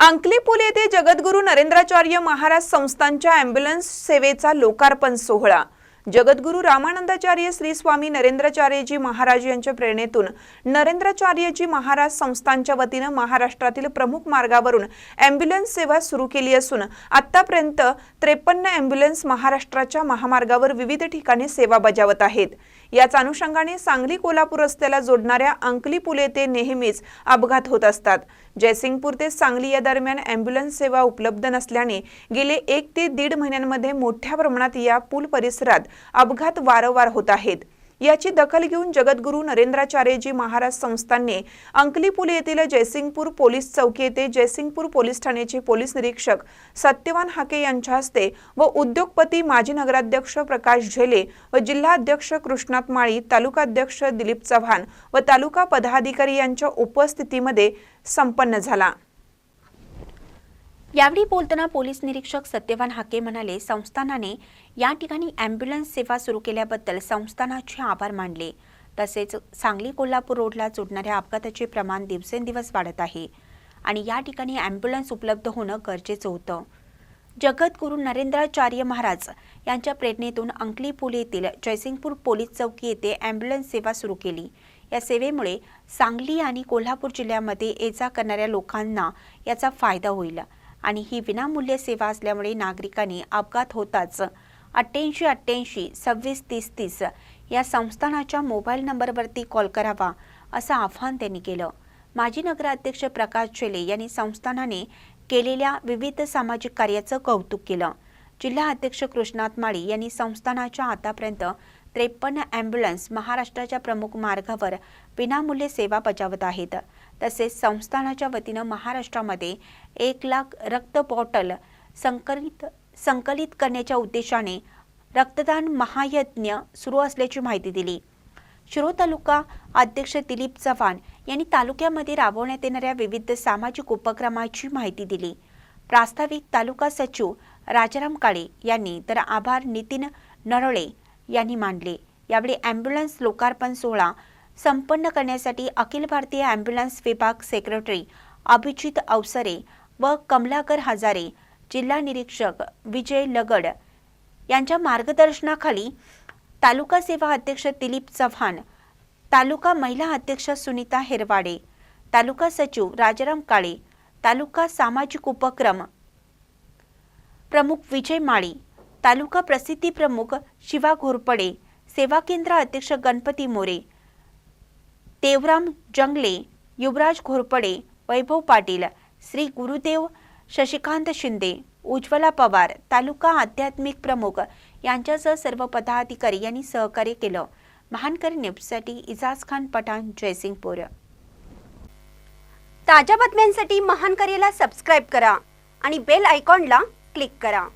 अंकलीपूल येथे जगद्गुरू नरेंद्राचार्य महाराज संस्थांच्या अँब्युलन्स सेवेचा लोकार्पण सोहळा. जगद्गुरू रामानंदाचार्य श्री स्वामी नरेंद्राचार्यजी महाराज यांच्या प्रेरणेतून नरेंद्राचार्यजी महाराज संस्थांच्या वतीनं महाराष्ट्रातील प्रमुख मार्गावरून अँब्युलन्स सेवा सुरू केली असून आतापर्यंत त्रेपन्न अँब्युलन्स महाराष्ट्राच्या महामार्गावर विविध ठिकाणी सेवा बजावत आहेत. याच अनुषंगाने सांगली कोल्हापूर रस्त्याला जोडणाऱ्या अंकली पुल येथे नेहमीच अपघात होत असतात. जयसिंगपूर ते सांगली या दरम्यान अँब्युलन्स सेवा उपलब्ध नसल्याने गेले एक ते दीड महिन्यांमध्ये मोठ्या प्रमाणात या पूल परिसरात अपघात वारंवार होत आहेत. याची दखल घेऊन जगद्गुरू नरेंद्राचार्यजी महाराज संस्थांनी अंकलीपुल येथील जयसिंगपूर पोलीस चौकी येथे जयसिंगपूर पोलीस ठाण्याचे पोलीस निरीक्षक सत्यवान हाके यांच्या हस्ते व उद्योगपती माजी नगराध्यक्ष प्रकाश झेले व जिल्हाध्यक्ष कृष्णात माळी तालुकाध्यक्ष दिलीप चव्हाण व तालुका पदाधिकारी यांच्या उपस्थितीमध्ये संपन्न झाला. यावेळी बोलताना पोलीस निरीक्षक सत्यवान हाके म्हणाले संस्थानाने या ठिकाणी अँब्युलन्स सेवा सुरू केल्याबद्दल संस्थानाचे आभार मानले. तसेच सांगली कोल्हापूर रोडला जोडणाऱ्या अपघाताचे प्रमाण दिवसेंदिवस वाढत आहे आणि या ठिकाणी अँब्युलन्स उपलब्ध होणं गरजेचं होतं. जगद्गुरू नरेंद्राचार्य महाराज यांच्या प्रेरणेतून अंकली पूल येथील जयसिंगपूर पोलीस चौकी येथे अँब्युलन्स सेवा सुरू केली. या सेवेमुळे सांगली आणि कोल्हापूर जिल्ह्यामध्ये ये जा करणाऱ्या लोकांना याचा फायदा होईल. आणि ही विनामूल्य सेवा असल्यामुळे नागरिकांनी अपघात होताच. अठ्ठ्याऐंशी अठ्ठ्याऐंशी सव्वीस तीस तीस या संस्थानाच्या मोबाईल नंबरवरती कॉल करावा असं आवाहन त्यांनी केलं. माजी नगराध्यक्ष प्रकाश शेले यांनी संस्थानाने केलेल्या विविध सामाजिक कार्याचं कौतुक केलं. जिल्हा अध्यक्ष कृष्णात माळी यांनी संस्थानाच्या आतापर्यंत त्रेपन्न ॲम्ब्युलन्स महाराष्ट्राच्या प्रमुख मार्गावर विनामूल्य सेवा बजावत आहेत. तसेच संस्थानाच्या वतीनं महाराष्ट्रामध्ये एक लाख रक्त बॉटल संकलित संकलित करण्याच्या उद्देशाने रक्तदान महायज्ञ सुरू असल्याची माहिती दिली. शिरो तालुका अध्यक्ष दिलीप चव्हाण यांनी तालुक्यामध्ये राबवण्यात येणाऱ्या विविध सामाजिक उपक्रमाची माहिती दिली. प्रास्ताविक तालुका सचिव राजाराम काळे यांनी तर आभार नितीन नरळे यांनी मांडले यावेळी ॲम्ब्युलन्स लोकार्पण सोहळा संपन्न करण्यासाठी अखिल भारतीय अँब्युलन्स विभाग सेक्रेटरी अभिजित अवसरे व कमलाकर हजारे जिल्हा निरीक्षक विजय लगड यांच्या मार्गदर्शनाखाली तालुका सेवा अध्यक्ष दिलीप चव्हाण तालुका महिला अध्यक्ष सुनीता हेरवाडे तालुका सचिव राजाराम काळे तालुका सामाजिक उपक्रम प्रमुख विजय माळी तालुका प्रसिद्धी प्रमुख शिवा घोरपडे सेवा केंद्र अध्यक्ष गणपती मोरे देवराम जंगले युवराज घोरपडे वैभव पाटील श्री गुरुदेव शशिकांत शिंदे उज्ज्वला पवार तालुका आध्यात्मिक प्रमुख यांच्यासह सर्व पदाधिकारी यांनी सहकार्य केलं. महानकरी न्यूजसाठी इजाज खान पठाण जयसिंगपूर. ताज्या बातम्यांसाठी महानकरेला सबस्क्राईब करा आणि बेल आयकॉनला क्लिक करा.